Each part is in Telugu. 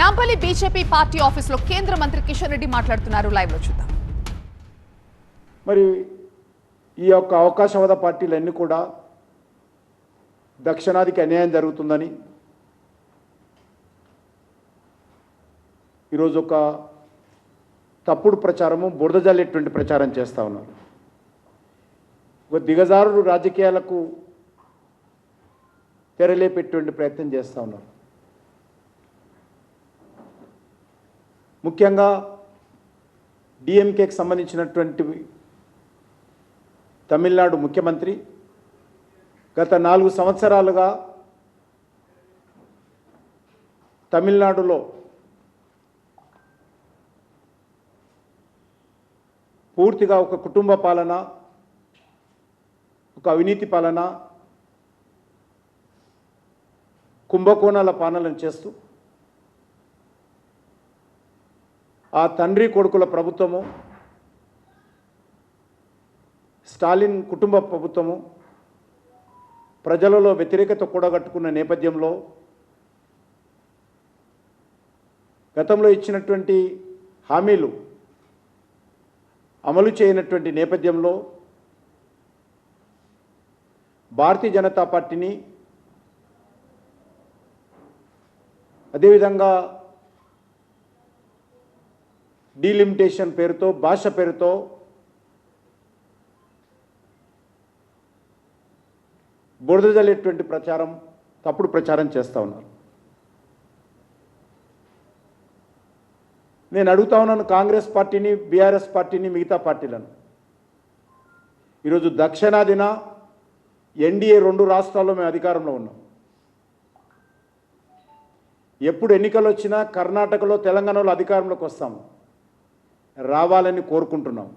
నాంపల్లి బీజేపీ పార్టీ ఆఫీస్లో కేంద్ర మంత్రి కిషన్ రెడ్డి మాట్లాడుతున్నారు. లైవ్లో చూద్దాం. మరి ఈ యొక్క అవకాశవాద పార్టీలన్నీ కూడా దక్షిణాదికి అన్యాయం జరుగుతుందని ఈరోజు ఒక తప్పుడు ప్రచారము బురద జల్లేటువంటి ప్రచారం చేస్తూ ఉన్నారు. ఒక దిగజారుడు రాజకీయాలకు తెరలేపెట్టువంటి ప్రయత్నం చేస్తూ ఉన్నారు. ముఖ్యంగా డిఎంకేకి సంబంధించినటువంటి తమిళనాడు ముఖ్యమంత్రి గత నాలుగు సంవత్సరాలుగా తమిళనాడులో పూర్తిగా ఒక కుటుంబ పాలన ఒక అవినీతి పాలన కుంభకోణాల పాలన చేస్తూ ఆ తండ్రి కొడుకుల ప్రభుత్వము స్టాలిన్ కుటుంబ ప్రభుత్వము ప్రజలలో వ్యతిరేకత కూడగట్టుకున్న నేపథ్యంలో గతంలో ఇచ్చినటువంటి హామీలు అమలు చేయనటువంటి నేపథ్యంలో భారతీయ జనతా పార్టీని అదేవిధంగా డీలిమిటేషన్ పేరుతో భాష పేరుతో బురదజల్లేటువంటి ప్రచారం తప్పుడు ప్రచారం చేస్తూ ఉన్నారు. నేను అడుగుతా ఉన్నాను కాంగ్రెస్ పార్టీని బీఆర్ఎస్ పార్టీని మిగతా పార్టీలను. ఈరోజు దక్షిణాదిన ఎన్డీఏ రెండు రాష్ట్రాల్లో మేము అధికారంలో ఉన్నాం. ఎప్పుడు ఎన్నికలు వచ్చినా కర్ణాటకలో తెలంగాణలో అధికారంలోకి వస్తాము. రావాలని కోరుకుంటున్నాం.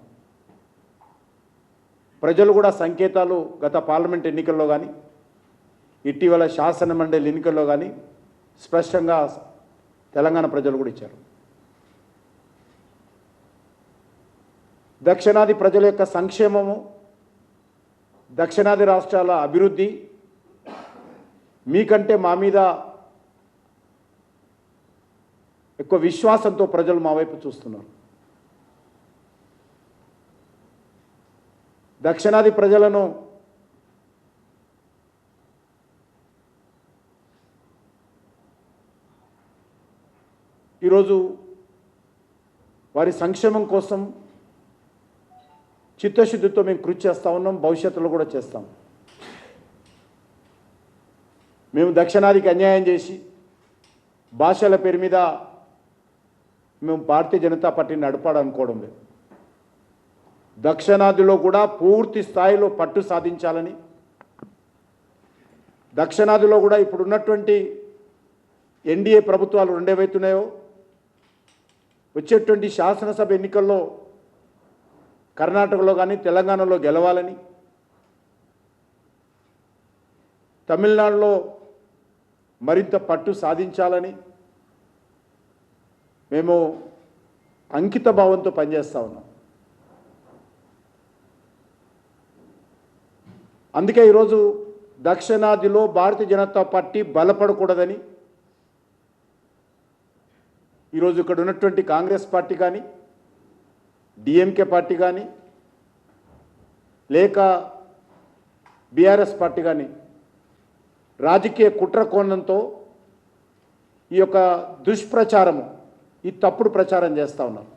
ప్రజలు కూడా సంకేతాలు గత పార్లమెంట్ ఎన్నికల్లో కానీ ఇటీవల శాసన మండలి ఎన్నికల్లో కానీ స్పష్టంగా తెలంగాణ ప్రజలు కూడా ఇచ్చారు. దక్షిణాది ప్రజల యొక్క సంక్షేమము దక్షిణాది రాష్ట్రాల అభివృద్ధి మీకంటే మా మీద ఎక్కువ విశ్వాసంతో ప్రజలు మా వైపు చూస్తున్నారు. దక్షిణాది ప్రజలను ఈరోజు వారి సంక్షేమం కోసం చిత్తశుద్ధితో మేము కృషి చేస్తూ ఉన్నాం భవిష్యత్తులో కూడా చేస్తాం. మేము దక్షిణాదికి అన్యాయం చేసి భాషల పేరు మీద మేము భారతీయ జనతా పార్టీని నడపాలనుకోవడం లేదు. దక్షిణాదిలో కూడా పూర్తి స్థాయిలో పట్టు సాధించాలని దక్షిణాదిలో కూడా ఇప్పుడు ఉన్నటువంటి ఎన్డీఏ ప్రభుత్వాలు రెండేవైతున్నాయో వచ్చేటువంటి శాసనసభ ఎన్నికల్లో కర్ణాటకలో కానీ తెలంగాణలో గెలవాలని తమిళనాడులో మరింత పట్టు సాధించాలని మేము అంకిత భావంతో పనిచేస్తూ ఉన్నాం. అందుకే ఈరోజు దక్షిణాదిలో భారతీయ జనతా పార్టీ బలపడకూడదని ఈరోజు ఇక్కడ ఉన్నటువంటి కాంగ్రెస్ పార్టీ కానీ డిఎంకే పార్టీ కానీ లేక బీఆర్ఎస్ పార్టీ కానీ రాజకీయ కుట్ర కోణంతో ఈ యొక్క దుష్ప్రచారము ఈ తప్పుడు ప్రచారం చేస్తూ ఉన్నారు.